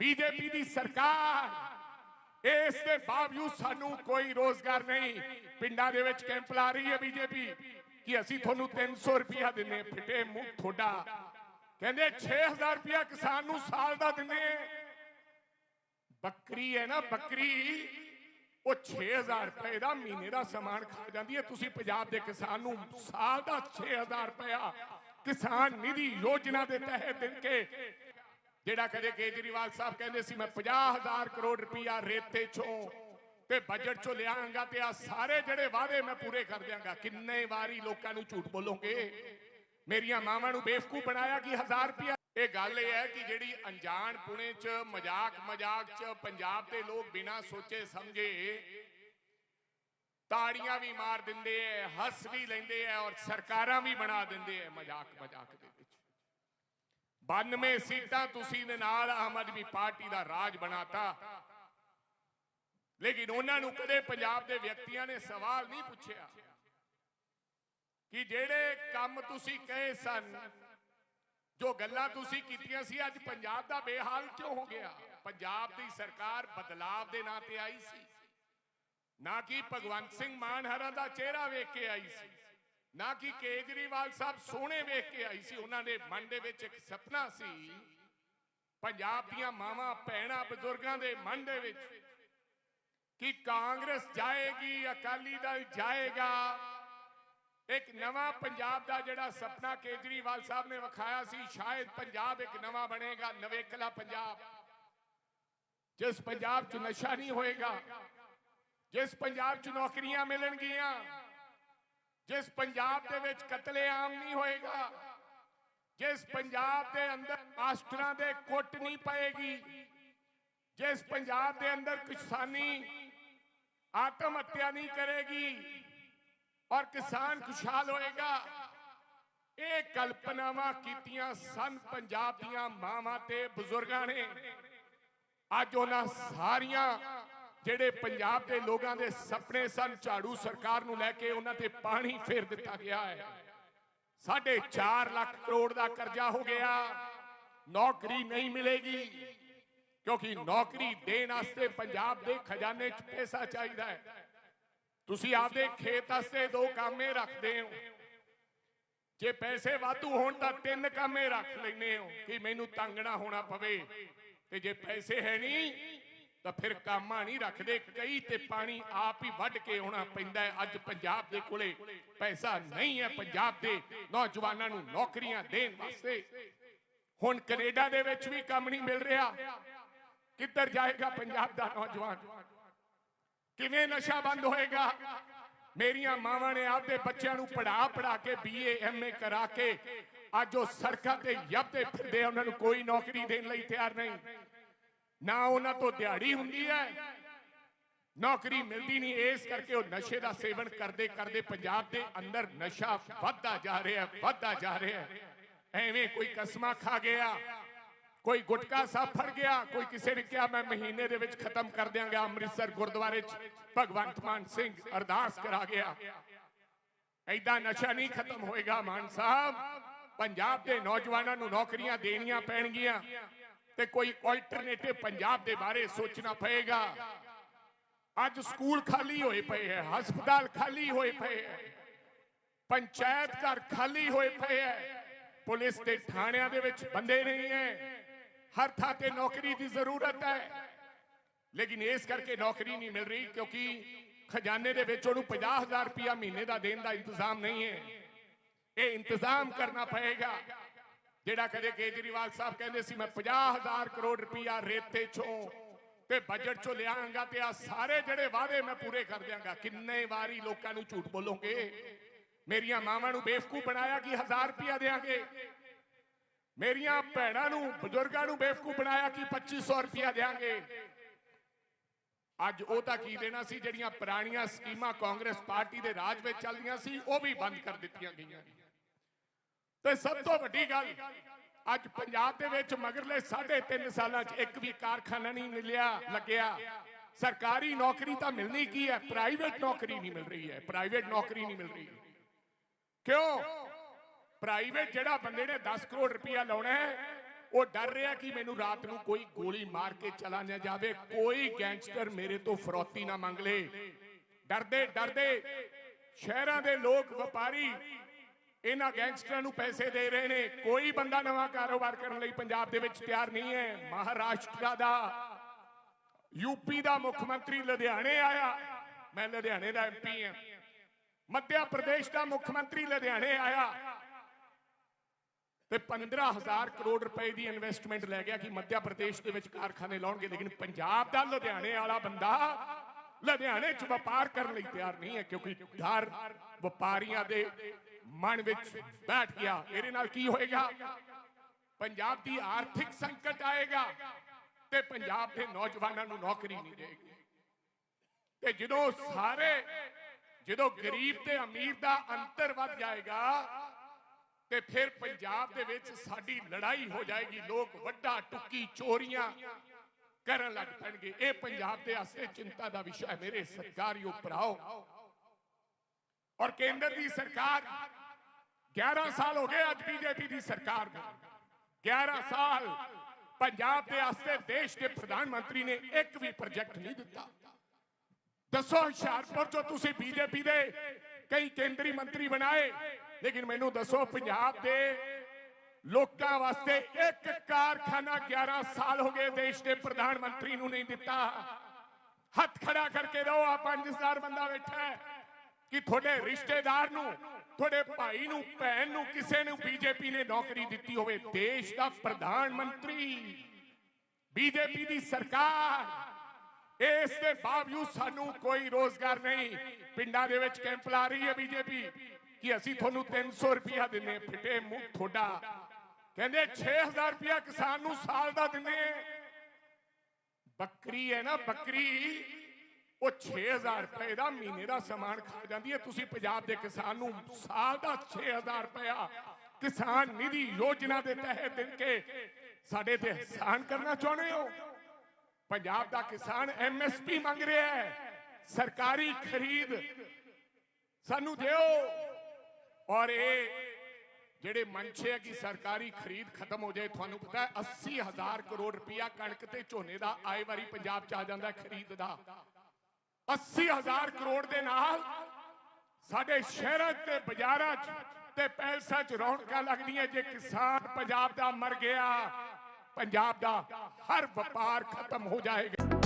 BJP ਦੀ ਸਰਕਾਰ। ਇਸ ਦੇ ਬਾਵਜੂਦ ਸਾਨੂੰ ਕੋਈ ਰੋਜ਼ਗਾਰ ਨਹੀਂ। ਪਿੰਡਾਂ ਦੇ ਵਿੱਚ ਕੈਂਪ ਲਾ ਰਹੀ ਹੈ ਬੀਜੇਪੀ ਕਿ ਅਸੀਂ ਤੁਹਾਨੂੰ 300 ਰੁਪਇਆ ਦਿੰਨੇ ਫਿੱਟੇ ਮੂੰਹ ਤੁਹਾਡਾ। ਕਹਿੰਦੇ 6000 ਰੁਪਇਆ ਕਿਸਾਨ ਨੂੰ ਸਾਲ ਦਾ ਦਿੰਨੇ ਬੱਕਰੀ ਹੈ ਨਾ, ਬੱਕਰੀ। ਉਹ 6000 ਰੁਪਏ ਦਾ ਮਹੀਨੇ ਦਾ ਸਮਾਨ ਖਾ ਜਾਂਦੀ ਹੈ। ਤੁਸੀਂ ਪੰਜਾਬ ਦੇ ਕਿਸਾਨ ਨੂੰ ਸਾਲ ਦਾ 6000 ਰੁਪਇਆ ਕਿਸਾਨ ਨਿਧੀ ਯੋਜਨਾ ਦੇ ਤਹਿਤ ਦੇ ਕੇ ਜਿਹੜਾ ਕਦੇ ਕੇਜਰੀਵਾਲ ਸਾਹਿਬ ਕਹਿੰਦੇ ਸੀ, ਮੈਂ 50000 ਕਰੋੜ ਰੁਪਇਆ ਰੇਤੇ ਚੋਂ ਤੇ ਬਜਟ ਚੋਂ ਲਿਆਂਗਾ ਤੇ ਆ ਸਾਰੇ ਜਿਹੜੇ ਵਾਅਦੇ ਮੈਂ ਪੂਰੇ ਕਰ ਦਿਆਂਗਾ, ਕਿੰਨੇ ਵਾਰੀ ਲੋਕਾਂ ਨੂੰ ਝੂਠ ਬੋਲੋਗੇ? ਮੇਰੀਆਂ ਮਾਵਾਂ ਨੂੰ ਬੇਵਕੂਫ ਬਣਾਇਆ ਕਿ 1000 ਰੁਪਇਆ ਇਹ ਗੱਲ ਇਹ ਹੈ ਕਿ ਜਿਹੜੀ ਅਣਜਾਣ ਪੁਣੇ 'ਚ ਮਜ਼ਾਕ ਮਜ਼ਾਕ 'ਚ ਪੰਜਾਬ ਦੇ ਲੋਕ ਬਿਨਾਂ ਸੋਚੇ ਸਮਝੇ ਤਾੜੀਆਂ ਵੀ ਮਾਰ ਦਿੰਦੇ ਐ, ਹੱਸ ਵੀ ਲੈਂਦੇ ਐ ਔਰ ਸਰਕਾਰਾਂ ਵੀ ਬਣਾ ਦਿੰਦੇ ਐ ਮਜ਼ਾਕ ਮਜ਼ਾਕ ਦੇ। 92 ਸੀਟਾਂ ਤੁਸੀਂ ਦੇ ਨਾਲ ਆਮ ਆਦਮੀ ਪਾਰਟੀ ਦਾ ਰਾਜ ਬਣਾਤਾ। ਲੇਕਿਨ ਉਹਨਾਂ ਨੂੰ ਕਦੇ ਪੰਜਾਬ ਦੇ ਵਿਅਕਤੀਆਂ ਨੇ ਸਵਾਲ ਨਹੀਂ ਪੁੱਛਿਆ ਕਿ ਜਿਹੜੇ ਕੰਮ ਤੁਸੀਂ ਕਹੇ ਸਨ, ਜੋ ਗੱਲਾਂ ਤੁਸੀਂ ਕੀਤੀਆਂ ਸੀ, ਅੱਜ ਪੰਜਾਬ ਦਾ ਬੇਹਾਲ ਕਿਉਂ ਹੋ ਗਿਆ? ਪੰਜਾਬ ਦੀ ਸਰਕਾਰ ਬਦਲਾਵ ਦੇ ਨਾਂ ਤੇ ਆਈ ਸੀ। ਨਾ ਕਿ ਭਗਵੰਤ ਸਿੰਘ ਮਾਨ ਹਰਾਂ ਦਾ ਚਿਹਰਾ ਵੇਖ ਕੇ ਆਈ ਸੀ। ਨਾ ਕਿ ਕੇਜਰੀਵਾਲ ਸਾਹਿਬ ਸੋਹਣੇ ਵੇਖ ਕੇ ਆਈ ਸੀ, ਉਹਨਾਂ ਦੇ ਮਨ ਦੇ ਵਿੱਚ ਇੱਕ ਸੁਪਨਾ ਸੀ। ਪੰਜਾਬ ਦੀਆਂ ਮਾਵਾਂ, ਭੈਣਾਂ, ਬਜ਼ੁਰਗਾਂ ਦੇ ਮਨ ਦੇ ਵਿੱਚ ਕਿ ਕਾਂਗਰਸ ਜਾਏਗੀ, ਅਕਾਲੀ ਦਲ ਜਾਏਗਾ। ਇੱਕ ਨਵਾਂ ਪੰਜਾਬ ਦਾ ਜਿਹੜਾ ਸੁਪਨਾ ਕੇਜਰੀਵਾਲ ਸਾਹਿਬ ਨੇ ਵਿਖਾਇਆ ਸੀ, ਸ਼ਾਇਦ ਪੰਜਾਬ ਇੱਕ ਨਵਾਂ ਬਣੇਗਾ ਨਵੇਕਲਾ ਪੰਜਾਬ। ਜਿਸ ਪੰਜਾਬ 'ਚ ਨਸ਼ਾ ਨਹੀਂ ਹੋਏਗਾ, ਜਿਸ ਪੰਜਾਬ 'ਚ ਨੌਕਰੀਆਂ ਮਿਲਣਗੀਆਂ ਜਿਸ ਪੰਜਾਬ ਦੇ ਵਿੱਚ ਕਤਲੇਆਮ ਨਹੀਂ ਹੋਏਗਾ, ਜਿਸ ਪੰਜਾਬ ਦੇ ਅੰਦਰ ਮਾਸਟਰਾਂ ਦੇ ਕੁੱਟ ਨਹੀਂ ਪਏਗੀ, ਜਿਸ ਪੰਜਾਬ ਦੇ ਅੰਦਰ ਕਿਸਾਨੀ ਆਤਮ ਹੱਤਿਆ ਨਹੀਂ ਕਰੇਗੀ ਔਰ ਕਿਸਾਨ ਖੁਸ਼ਹਾਲ ਹੋਏਗਾ, ਇਹ ਕਲਪਨਾਵਾਂ ਕੀਤੀਆਂ ਸਨ ਪੰਜਾਬ ਦੀਆਂ ਮਾਵਾਂ ਤੇ ਬਜ਼ੁਰਗਾਂ ਨੇ। ਅੱਜ ਉਹਨਾਂ ਸਾਰੀਆਂ ਜਿਹੜੇ ਪੰਜਾਬ ਦੇ ਲੋਕਾਂ ਦੇ ਸੁਪਨੇ ਸਨ, ਝਾੜੂ ਸਰਕਾਰ ਨੂੰ ਲੈ ਕੇ ਉਹਨਾਂ ਤੇ ਪਾਣੀ ਫੇਰ ਦਿੱਤਾ ਗਿਆ ਹੈ। ਸਾਢੇ 4 ਲੱਖ ਕਰੋੜ ਦਾ ਕਰਜ਼ਾ ਹੋ ਗਿਆ। ਨੌਕਰੀ ਨਹੀਂ ਮਿਲੇਗੀ, ਕਿਉਂਕਿ ਨੌਕਰੀ ਦੇਣ ਵਾਸਤੇ ਪੰਜਾਬ ਦੇ ਖਜ਼ਾਨੇ 'ਚ ਪੈਸਾ ਚਾਹੀਦਾ ਹੈ। ਤੁਸੀਂ ਆਪਦੇ ਖੇਤ ਵਾਸਤੇ ਦੋ ਕਾਮੇ ਰੱਖਦੇ ਹੋ। ਜੇ ਪੈਸੇ ਵਾਧੂ ਹੋਣ ਤਾਂ ਤਿੰਨ ਕਾਮੇ ਰੱਖ ਲੈਨੇ ਹੋ ਕਿ ਮੈਨੂੰ ਤੰਗ ਨਾ ਹੋਣਾ ਪਵੇ। ਤੇ ਜੇ ਪੈਸੇ ਹੈ ਨਹੀਂ ਤਾਂ ਫਿਰ ਕਾਮਾ ਨਹੀਂ ਰੱਖਦੇ ਕਈ ਤੇ ਪਾਣੀ ਆਪ ਹੀ ਵੱਢ ਕੇ ਆਉਣਾ ਪੈਂਦਾ ਅੱਜ ਪੰਜਾਬ ਦੇ ਕੋਲੇ ਪੈਸਾ ਨਹੀਂ ਹੈ ਪੰਜਾਬ ਦੇ ਨੌਜਵਾਨਾਂ ਨੂੰ ਨੌਕਰੀਆਂ ਦੇਣ ਵਾਸਤੇ। ਹੁਣ ਕੈਨੇਡਾ ਦੇ ਵਿੱਚ ਵੀ ਕੰਮ ਨਹੀਂ ਮਿਲ ਰਿਹਾ। ਕਿੱਧਰ ਜਾਏਗਾ ਪੰਜਾਬ ਦਾ ਨੌਜਵਾਨ? ਕਿਵੇਂ ਨਸ਼ਾ ਬੰਦ ਹੋਏਗਾ? ਮੇਰੀਆਂ ਮਾਵਾਂ ਨੇ ਆਪਦੇ ਬੱਚਿਆਂ ਨੂੰ ਪੜਾ ਪੜਾ ਕੇ ਬੀਏ ਐਮਏ ਕਰਾ ਕੇ ਅੱਜ ਉਹ ਸੜਕਾਂ ਤੇ ਯੱਬਦੇ ਫਿਰਦੇ ਉਹਨਾਂ ਨੂੰ ਕੋਈ ਨੌਕਰੀ ਦੇਣ ਲਈ ਤਿਆਰ ਨਹੀਂ। ਨਾ ਉਹਨਾਂ ਤੋਂ ਦਿਹਾੜੀ ਹੁੰਦੀ ਹੈ। ਨੌਕਰੀ ਮਿਲਦੀ ਨਹੀਂ, ਇਸ ਕਰਕੇ ਉਹ ਨਸ਼ੇ ਦਾ ਸੇਵਨ ਕਰਦੇ ਕਰਦੇ ਪੰਜਾਬ ਦੇ ਅੰਦਰ ਨਸ਼ਾ ਵੱਧਦਾ ਜਾ ਰਿਹਾ ਵੱਧਦਾ ਜਾ ਰਿਹਾ ਐਵੇਂ ਕੋਈ ਕਸਮਾਂ ਖਾ ਗਿਆ, ਕੋਈ ਗੁਟਕਾ ਸਾਹਿਬ ਫੜ ਗਿਆ, ਕੋਈ ਕਿਸੇ ਨੇ ਕਿਹਾ, ਮੈਂ ਮਹੀਨੇ ਦੇ ਵਿੱਚ ਖਤਮ ਕਰ ਦਿਆਂਗਾ ਅੰਮ੍ਰਿਤਸਰ ਗੁਰਦੁਆਰੇ 'ਚ। ਭਗਵੰਤ ਮਾਨ ਸਿੰਘ ਅਰਦਾਸ ਕਰਾ ਗਿਆ। ਐਦਾਂ ਨਸ਼ਾ ਨਹੀਂ ਖਤਮ ਹੋਏਗਾ ਮਾਨ ਸਾਹਿਬ। ਪੰਜਾਬ ਦੇ ਨੌਜਵਾਨਾਂ ਨੂੰ ਨੌਕਰੀਆਂ ਦੇਣੀਆਂ ਪੈਣਗੀਆਂ। ਤੇ ਕੋਈ ਆਲਟਰਨੇਟਿਵ ਪੰਜਾਬ ਦੇ ਬਾਰੇ ਸੋਚਣਾ ਪਏਗਾ। ਅੱਜ ਸਕੂਲ ਖਾਲੀ ਹੋਏ ਪਏ ਹੈ, ਹਸਪਤਾਲ ਖਾਲੀ ਹੋਏ ਪਏ ਹੈ, ਪੰਚਾਇਤ ਘਰ ਖਾਲੀ ਹੋਏ ਪਏ ਹੈ, ਪੁਲਿਸ ਦੇ ਥਾਣਿਆਂ ਦੇ ਵਿੱਚ ਬੰਦੇ ਨਹੀਂ ਹੈ, ਹਰ ਥਾਂ ਤੇ ਨੌਕਰੀ ਦੀ ਜ਼ਰੂਰਤ ਹੈ। ਲੇਕਿਨ ਇਸ ਕਰਕੇ ਨੌਕਰੀ ਨਹੀਂ ਮਿਲ ਰਹੀ ਕਿਉਂਕਿ ਖਜ਼ਾਨੇ ਦੇ ਵਿੱਚ ਉਹਨੂੰ 50000 ਰੁਪਇਆ ਮਹੀਨੇ ਦਾ ਦੇਣ ਦਾ ਇੰਤਜ਼ਾਮ ਨਹੀਂ ਹੈ। ਇਹ ਇੰਤਜ਼ਾਮ ਕਰਨਾ ਪਏਗਾ। ਜਿਹੜਾ ਕਦੇ ਕੇਜਰੀਵਾਲ ਸਾਹਿਬ ਕਹਿੰਦੇ ਸੀ, ਮੈਂ 50000 ਕਰੋੜ ਰੁਪਇਆ ਰੇਤੇ ਚੋਂ ਤੇ ਬਜਟ ਚੋਂ ਲਿਆਂਗਾ ਤੇ ਆ ਸਾਰੇ ਜਿਹੜੇ ਵਾਅਦੇ ਮੈਂ ਪੂਰੇ ਕਰ ਦਿਆਂਗਾ, ਕਿੰਨੇ ਵਾਰੀ ਲੋਕਾਂ ਨੂੰ ਝੂਠ ਬੋਲੋਗੇ? ਮੇਰੀਆਂ ਮਾਵਾਂ ਨੂੰ ਬੇਵਕੂਫ ਬਣਾਇਆ ਕਿ 1000 ਰੁਪਇਆ ਦੇਾਂਗੇ ਮੇਰੀਆਂ ਭੈਣਾਂ ਨੂੰ, ਬਜ਼ੁਰਗਾਂ ਨੂੰ ਬੇਵਕੂਫ ਬਣਾਇਆ ਕਿ 2500 ਰੁਪਇਆ ਦੇਾਂਗੇ ਅੱਜ ਉਹ ਤਾਂ ਕੀ ਦੇਣਾ ਸੀ, ਜਿਹੜੀਆਂ ਪੁਰਾਣੀਆਂ ਸਕੀਮਾਂ ਕਾਂਗਰਸ ਪਾਰਟੀ ਦੇ ਰਾਜ ਵਿੱਚ ਚੱਲਦੀਆਂ ਸੀ, ਉਹ ਵੀ ਬੰਦ ਕਰ ਦਿੱਤੀਆਂ ਗਈਆਂ ਤੇ ਸਭ ਤੋਂ ਵੱਡੀ ਗੱਲ, ਅੱਜ ਪੰਜਾਬ ਦੇ ਵਿੱਚ ਮਗਰਲੇ 3.5 ਸਾਲਾਂ 'ਚ ਇੱਕ ਵੀ ਕਾਰਖਾਨਾ ਨਹੀਂ ਮਿਲਿਆ, ਲੱਗਿਆ। ਸਰਕਾਰੀ ਨੌਕਰੀ ਤਾਂ ਮਿਲਣੀ ਕੀ ਹੈ? ਪ੍ਰਾਈਵੇਟ ਨੌਕਰੀ ਨਹੀਂ ਮਿਲ ਰਹੀ ਹੈ। ਪ੍ਰਾਈਵੇਟ ਨੌਕਰੀ ਨਹੀਂ ਮਿਲ ਰਹੀ। ਕਿਉਂ? ਪ੍ਰਾਈਵੇਟ ਜਿਹੜਾ ਬੰਦੇ ਨੇ 10 ਕਰੋੜ ਰੁਪਇਆ ਲਾਉਣਾ ਹੈ, ਉਹ ਡਰ ਰਿਹਾ ਕਿ ਮੈਨੂੰ ਰਾਤ ਨੂੰ ਕੋਈ ਗੋਲੀ ਮਾਰ ਕੇ ਚਲਾ ਨਾ ਜਾਵੇ। ਕੋਈ ਗੈਂਗਸਟਰ ਮੇਰੇ ਤੋਂ ਫਰੋਤੀ ਨਾ ਮੰਗ ਲੇ। ਡਰਦੇ ਡਰਦੇ। ਸ਼ਹਿਰਾਂ ਦੇ ਲੋਕ ਵਪਾਰੀ ਇਹਨਾਂ ਗੈਂਗਸਟਰਾਂ ਨੂੰ ਪੈਸੇ ਦੇ ਰਹੇ ਨੇ। ਕੋਈ ਬੰਦਾ ਨਵਾਂ ਕਾਰੋਬਾਰ ਕਰਨ ਲਈ ਪੰਜਾਬ ਦੇ ਵਿੱਚ ਤਿਆਰ ਨਹੀਂ ਹੈ। ਮਹਾਰਾਸ਼ਟਰ ਦਾ ਯੂਪੀ ਦਾ ਮੁੱਖ ਮੰਤਰੀ ਲੁਧਿਆਣੇ ਆਇਆ। ਮੈਂ ਲੁਧਿਆਣੇ ਦਾ ਐਮਪੀ ਹਾਂ। ਮੱਧਿਆ ਪ੍ਰਦੇਸ਼ ਦਾ ਮੁੱਖ ਮੰਤਰੀ ਲੁਧਿਆਣੇ ਆਇਆ। ਤੇ 15000 ਕਰੋੜ ਰੁਪਏ ਦੀ ਇਨਵੈਸਟਮੈਂਟ ਲੈ ਗਿਆ ਕਿ ਮੱਧਿਆ ਪ੍ਰਦੇਸ਼ ਦੇ ਵਿੱਚ ਕਾਰਖਾਨੇ ਲਾਉਣਗੇ। ਲੇਕਿਨ ਪੰਜਾਬ ਦਾ ਲੁਧਿਆਣੇ ਵਾਲਾ ਬੰਦਾ ਲੁਧਿਆਣੇ 'ਚ ਵਪਾਰ ਕਰਨ ਲਈ ਤਿਆਰ ਨਹੀਂ ਹੈ, ਕਿਉਂਕਿ ਡਰ ਵਪਾਰੀਆਂ ਦੇ ਮਨ ਵਿੱਚ ਬੈਠ ਗਿਆ। ਇਹਦੇ ਨਾਲ ਕੀ ਹੋਏਗਾ? ਪੰਜਾਬ ਦੀ ਆਰਥਿਕ ਸੰਕਟ ਆਏਗਾ ਤੇ ਪੰਜਾਬ ਦੇ ਨੌਜਵਾਨਾਂ ਨੂੰ ਨੌਕਰੀ ਨਹੀਂ ਦੇਗੀ। ਤੇ ਜਦੋਂ ਸਾਰੇ, ਜਦੋਂ ਗਰੀਬ ਤੇ ਅਮੀਰ ਦਾ ਅੰਤਰ ਵੱਧ ਜਾਏਗਾ, ਤੇ ਫਿਰ ਪੰਜਾਬ ਦੇ ਵਿੱਚ ਸਾਡੀ ਲੜਾਈ ਹੋ ਜਾਏਗੀ। ਲੋਕ ਵੱਡਾ ਟੁੱਕੀ ਚੋਰੀਆਂ ਕਰਨ ਲੱਗ ਪੈਣਗੇ। ਇਹ ਪੰਜਾਬ ਦੇ ਵਾਸਤੇ ਚਿੰਤਾ ਦਾ ਵਿਸ਼ਾ ਹੈ। ਮੇਰੇ ਸਰਕਾਰੀਓ ਭਰਾਓ ਔਰ ਕੇਂਦਰ ਦੀ ਸਰਕਾਰ 11 ਸਾਲ ਹੋ ਗਏ ਅੱਜ ਬੀਜੇਪੀ ਦੀ ਸਰਕਾਰ ਨੂੰ। 11 ਸਾਲ ਪੰਜਾਬ ਦੇ ਵਾਸਤੇ ਦੇਸ਼ ਦੇ ਪ੍ਰਧਾਨ ਮੰਤਰੀ ਨੇ ਇੱਕ ਵੀ ਪ੍ਰੋਜੈਕਟ ਨਹੀਂ ਦਿੱਤਾ। ਦੱਸੋ ਹੁਸ਼ਿਆਰਪੁਰ ਚੋਂ ਤੁਸੀਂ ਬੀਜੇਪੀ ਦੇ ਕਈ ਕੇਂਦਰੀ ਮੰਤਰੀ ਬਣਾਏ, ਲੇਕਿਨ ਮੈਨੂੰ ਦੱਸੋ ਪੰਜਾਬ ਦੇ ਲੋਕਾਂ ਵਾਸਤੇ ਇੱਕ ਕਾਰਖਾਨਾ 11 ਸਾਲ ਹੋ ਗਏ ਦੇਸ਼ ਦੇ ਪ੍ਰਧਾਨ ਮੰਤਰੀ ਨੂੰ ਨਹੀਂ ਦਿੱਤਾ। ਹੱਥ ਖੜਾ ਕਰਕੇ ਰਹੋ ਆ 5000 ਬੰਦਾ ਬੈਠਾ ਹੈ। ਕਿ ਤੁਹਾਡੇ ਰਿਸ਼ਤੇਦਾਰ ਨੂੰ, ਤੁਹਾਡੇ ਭਾਈ ਨੂੰ, ਭੈਣ ਨੂੰ, ਕਿਸੇ ਨੂੰ ਬੀਜੇਪੀ ਨੇ ਨੌਕਰੀ ਦਿੱਤੀ ਹੋਵੇ, ਦੇਸ਼ ਦਾ ਪ੍ਰਧਾਨ ਮੰਤਰੀ, ਬੀਜੇਪੀ ਦੀ ਸਰਕਾਰ। ਇਸ ਦੇ ਬਾਵਜੂਦ ਸਾਨੂੰ ਕੋਈ ਰੋਜ਼ਗਾਰ ਨਹੀਂ। ਪਿੰਡਾਂ ਦੇ ਵਿੱਚ ਕੈਂਪ ਲਾ ਰਹੀ ਹੈ ਬੀਜੇਪੀ ਕਿ ਅਸੀਂ ਤੁਹਾਨੂੰ 300 ਰੁਪਇਆ ਦਿੰਨੇ ਫਿੱਟੇ ਮੂੰਹ ਤੁਹਾਡਾ। ਕਹਿੰਦੇ 6000 ਰੁਪਇਆ ਕਿਸਾਨ ਨੂੰ ਸਾਲ ਦਾ ਦਿੰਨੇ ਬੱਕਰੀ ਹੈ ਨਾ, ਬੱਕਰੀ। ਉਹ 6000 ਰੁਪਏ ਦਾ ਮਹੀਨੇ ਦਾ ਸਮਾਨ ਖਾ ਜਾਂਦੀ ਹੈ। ਤੁਸੀਂ ਪੰਜਾਬ ਦੇ ਕਿਸਾਨ ਨੂੰ ਸਾਲ ਦਾ 6000 ਰੁਪਇਆ ਕਿਸਾਨ ਨਿਧੀ ਯੋਜਨਾ ਦੇ ਤਹਿਤ ਦੇ ਕੇ ਸਾਡੇ ਤੇ ਅਹਿਸਾਨ ਕਰਨਾ ਚਾਹੁੰਦੇ ਹੋ? ਪੰਜਾਬ ਦਾ ਕਿਸਾਨ ਐਮਐਸਪੀ ਮੰਗ ਰਿਹਾ ਹੈ। ਸਰਕਾਰੀ ਖਰੀਦ ਸਾਨੂੰ ਦਿਓ। ਔਰ ਇਹ ਜਿਹੜੇ ਮਨਸ਼ੇ ਹੈ ਕਿ ਸਰਕਾਰੀ ਖਰੀਦ ਖਤਮ ਹੋ ਜਾਏ, ਤੁਹਾਨੂੰ ਪਤਾ ਹੈ 80000 ਕਰੋੜ ਰੁਪਇਆ ਕਣਕ ਤੇ ਝੋਨੇ ਦਾ ਆਏ ਵਾਰੀ ਪੰਜਾਬ ਚ ਆ ਜਾਂਦਾ ਖਰੀਦ ਦਾ। 80000 ਕਰੋੜ ਦੇ ਨਾਲ ਸਾਡੇ ਸ਼ਹਿਰਾਂ ਤੇ ਬਾਜ਼ਾਰਾਂ 'ਚ ਤੇ ਪੈਲਸਾਂ 'ਚ ਰੌਣਕਾਂ ਲੱਗਦੀਆਂ ਜੇ ਕਿਸਾਨ ਪੰਜਾਬ ਦਾ ਮਰ ਗਿਆ, ਪੰਜਾਬ ਦਾ ਹਰ ਵਪਾਰ ਖਤਮ ਹੋ ਜਾਏਗਾ।